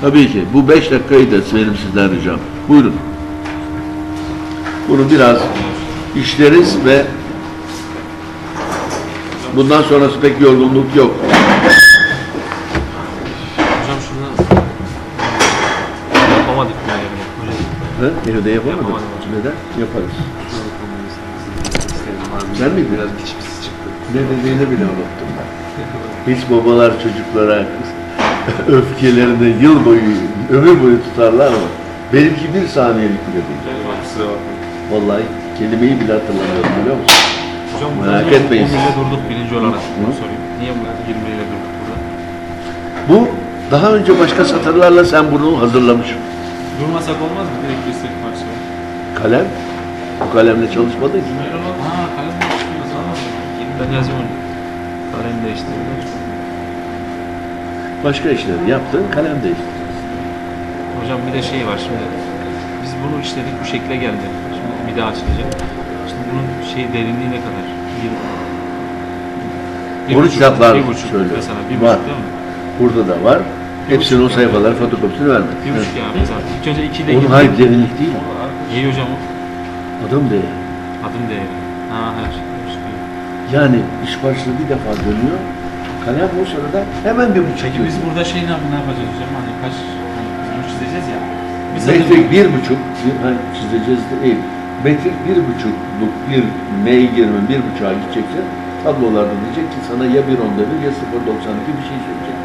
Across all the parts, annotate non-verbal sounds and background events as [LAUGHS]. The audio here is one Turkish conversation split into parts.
Tabii ki. Bu beş dakikayı da benim sizden ricam. Buyurun. Bunu biraz işleriz ve bundan sonrası pek yorgunluk yok. Hocam şunu yapamadık yani. Ha? Evde yapamadık. Yapamadım hocam. Neden? Yaparız. Sen miydin? Biraz pişmiş çıktı. Ne dediğini bile unuttum ben. Hiç babalar çocuklara [LAUGHS] öfkelerini yıl boyu, ömür boyu tutarlar mı? Benimki bir saniyelik bile değil. Vallahi kelimeyi bile hatırlamıyorum biliyor musun? Hocam Merak etmeyin. 10 ile durduk birinci olarak bunu sorayım. Niye bu 20 ile durduk burada? Bu daha önce başka satırlarla sen bunu hazırlamışsın. Durmasak olmaz mı? Direkt girsek parçaya. Kalem, bu kalemle çalışmadın ki. Ha kalem ama. Ben yazayım onu. Kalem değiştirdim. Başka işleri yaptın, kalem değişti. Hocam bir de şey var şimdi. Biz bunu işledik bu şekle geldi. Şimdi bir daha açılacak. Şimdi bunun şey derinliği ne kadar? Bir, Bunu buçuk- kitaplar bir buçuk söylüyor. mesela. Bir Var. buçuk değil mi? Burada da var. Hepsinin o sayfaları fotokopisini vermek. Bir buçuk yani mesela. İlk önce iki de Onun girdik. hayır derinlik değil. İyi hocam o. Adım değeri. Adım değeri. Ha her şey. Yani iş başlığı bir defa dönüyor. Kalem o sırada hemen bir buçuk. Peki biz burada şey ne, yap- ne yapacağız hocam? Hani kaç, hani çizeceğiz ya. Metrik bir buçuk, bir, hani çizeceğiz de değil. Metrik bir buçukluk bir M20 bir buçuğa gidecekse tablolarda diyecek ki sana ya bir onda bir ya 0.92 bir şey söyleyecek.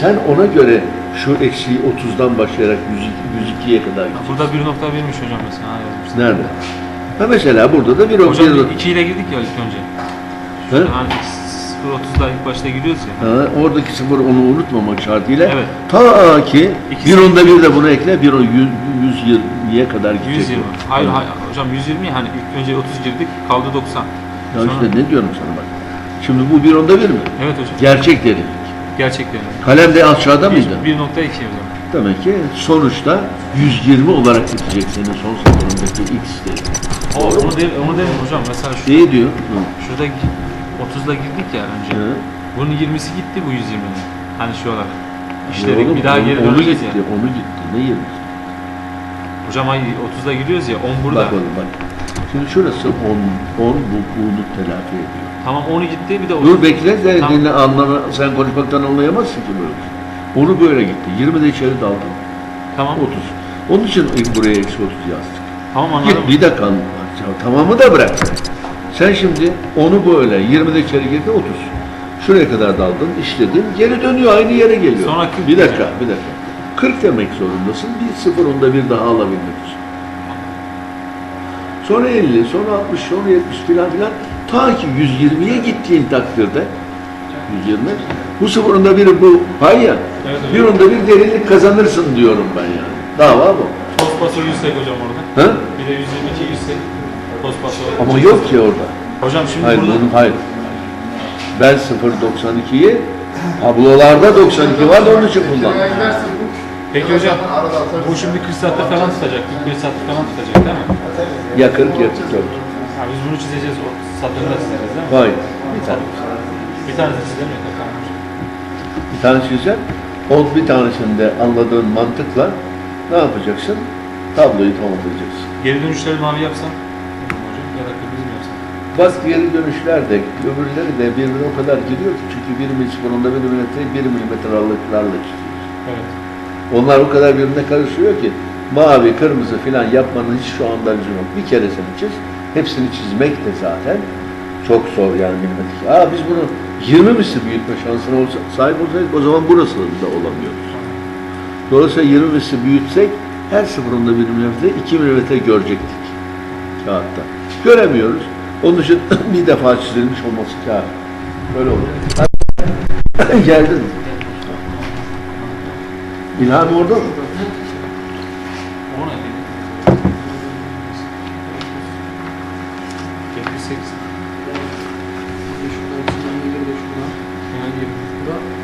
Sen ona göre şu eksiği 30'dan başlayarak 102, 102'ye kadar gideceksin. Burada 1.1'miş hocam mesela. Yazmışsın. Nerede? Ha mesela burada da bir Hocam bir, 2 ile girdik ya ilk önce. Ha? Hani 0.30'da ilk başta giriyoruz ya. Ha, oradaki sıfır onu unutmamak şartıyla Evet. ta ki İkisi- bir onda bir de bunu ekle bir o 100, 120'ye kadar gidecek. 120. bu. Hayır, Ha. hayır hocam 120 hani ilk önce 30 girdik kaldı 90. Ya Sonra- işte ne diyorum sana bak. Şimdi bu bir onda bir mi? Evet hocam. Gerçek derinlik. Gerçekten. Kalem de aşağıda mıydı? 1.2 hocam. Demek ki sonuçta 120 olarak bitecek senin son satırındaki x değeri. O, onu değil, onu değil hocam. Mesela şu, diyor. Hı. şurada 30'da girdik ya önce. Hı. Bunun 20'si gitti bu 120'nin. Hani şu olarak. Oğlum, İşledik bir daha onu- geri onu döneceğiz gitti, onu gitti. Ne 20? Hocam ay 30'da giriyoruz ya 10 burada. Bak oğlum bak. Şimdi şurası 10, 10 bu bunu telafi ediyor. Tamam 10'u gitti bir de 30. Dur bekle de Tamam. dinle anlama, sen konuşmaktan anlayamazsın ki böyle. Onu böyle gitti. 20 de içeri daldı. Tamam. 30. Onun için buraya eksi 30 yazdık. Tamam anladım. Git bir dakika anlat. Ya Tamamı da bırak sen. Şimdi onu böyle 20 de içeri girdi 30. Şuraya kadar daldın, işledin, geri dönüyor aynı yere geliyor. Sonra 40 bir dakika, bir dakika. 40 demek zorundasın, bir sıfır onda bir daha alabilmek için. Sonra 50, sonra 60, sonra 70 filan filan. Ta ki 120'ye gittiğin takdirde 120, bu sıfır onda biri bu pay ya, Evet, bir onda bir derinlik kazanırsın diyorum ben yani. Dava bu. Tospaso 100 hocam orada. Ha? Bir de 122 100 Tospaso. Ama yok ki orada. Hocam şimdi Hayır, burada bunu, hayır. Ben 0.92'yi tablolarda 92 var da onun için kullandım. Peki hocam bu şimdi 40 saatte falan tutacak. 45 saatte falan tutacak değil mi? Ya 40 ya 44. Ha, biz bunu çizeceğiz. O satırda çizeceğiz değil mi? Hayır. Bir tane. Bir tane de çizelim yeter. Tamam hocam. Bir tane çizeceksin. O bir tanesinde anladığın mantıkla ne yapacaksın? Tabloyu tamamlayacaksın. Geri dönüşleri mavi yapsam. Da yapsam? Bak geri dönüşler de öbürleri de birbirine o kadar giriyor ki çünkü bir milimetre, bir milimetre, bir milimetre aralıklarla çiziyoruz. Evet. Onlar o kadar birbirine karışıyor ki mavi, kırmızı filan yapmanın hiç şu anda lüzum yok. Bir keresini çiz, hepsini çizmek de zaten çok zor yani milimetrik. Aa biz bunu 20 misli büyütme şansına olsa, sahip olsaydık o zaman burası da olamıyoruz. Dolayısıyla 20 misli büyütsek her sıfırında bir milimetre, 2 milimetre görecektik kağıtta göremiyoruz. Onun için bir defa çizilmiş olması kâr. Böyle olacak. Geldin mi? İlhami orada mı? Thank you.